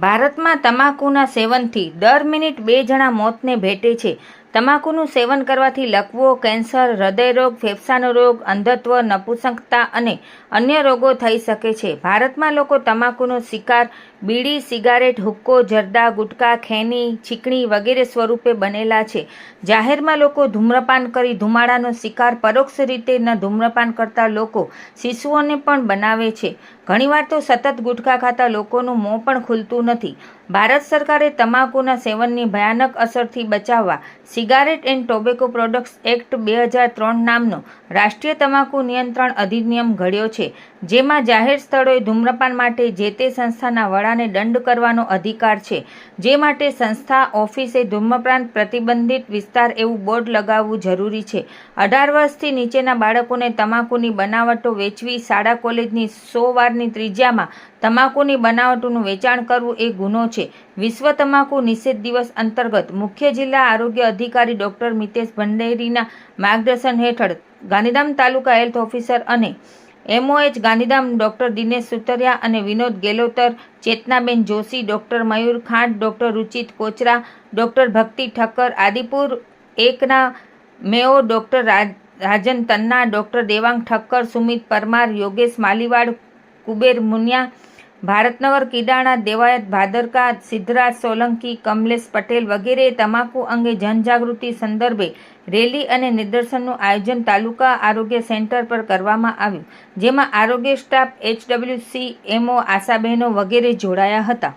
ભારતમાં તમાકુના સેવનથી દર મિનિટ બે જણા મોતને ભેટે છે. તમાકુનું સેવન કરવાથી લકવો, કેન્સર હૃદયરોગ ફેફસાનો રોગ, અંધત્વ, નપુસંકતા અને અન્ય રોગો થઈ શકે છે. ભારતમાં લોકો તમાકુનો શિકાર, બીડી, સિગારેટ, હુક્કો, જરદા, ગુટકા, ખેની, છીકણી વગેરે સ્વરૂપે બનેલા છે. જાહેરમાં લોકો ધૂમ્રપાન કરી ધુમાડાનો શિકાર પરોક્ષ રીતે ન ધૂમ્રપાન કરતા લોકો શિશુઓને પણ બનાવે છે. ઘણીવાર તો સતત ગુટખા ખાતા લોકોનું મોં પણ ખુલતું નથી. ભારત સરકારે તમાકુના સેવનની ભયાનક અસરથી બચાવવા cigarette and tobacco products act બે હજાર ત્રણ નામનો રાષ્ટ્રીય તમાકુ નિયંત્રણ અધિનિયમ ઘડ્યો છે, જેમાં જાહેર સ્થળોએ ધૂમ્રપાન માટે જે તે સંસ્થાના વડાને દંડ કરવાનો અધિકાર છે, જે માટે સંસ્થા ઓફિસે ધૂમ્રપાન પ્રતિબંધિત વિસ્તાર એવું બોર્ડ લગાવવું જરૂરી છે. અઢાર વર્ષથી નીચેના બાળકોને તમાકુની બનાવટો વેચવી શાળા કોલેજની સો વારની ત્રિજ્યામાં તમાકુની બનાવટોનું વેચાણ કરવું એ ગુનો છે. વિશ્વ તમાકુ નિષેધ દિવસ અંતર્ગત મુખ્ય જિલ્લા આરોગ્ય અધિકારી ડોક્ટર મિતેશ ભંડેરીના માર્ગદર્શન હેઠળ ગાંધીધામ તાલુકા હેલ્થ ઓફિસર અને એમઓએચ ગાંધીધામ ડોક્ટર દિનેશ સુતરિયા અને Vinod Gelotar, Chetnaben Joshi, doctor Mayur Khant doctor Ruchit Kochra, doctor Bhakti Thakkar, Adipur એકના મેઓ ડોક્ટર રાજ, રાજન તન્ના, ડોક્ટર દેવાંગ ઠક્કર, સુમિત પરમાર, યોગેશ માલીવાડ, કુબેર મુનિયા ભારતનગર, કિડાણા, દેવાયત, ભાદરકા, સિદ્ધરાજ, સોલંકી, કમલેશ પટેલ વગેરે તમાકુ અંગે જનજાગૃતિ સંદર્ભે રેલી અને નિદર્શનનું આયોજન તાલુકા આરોગ્ય સેન્ટર પર કરવામાં આવ્યું, જેમાં આરોગ્ય સ્ટાફ, એચડબ્લ્યુસી, એમઓ, આશાબહેનો વગેરે જોડાયા હતા.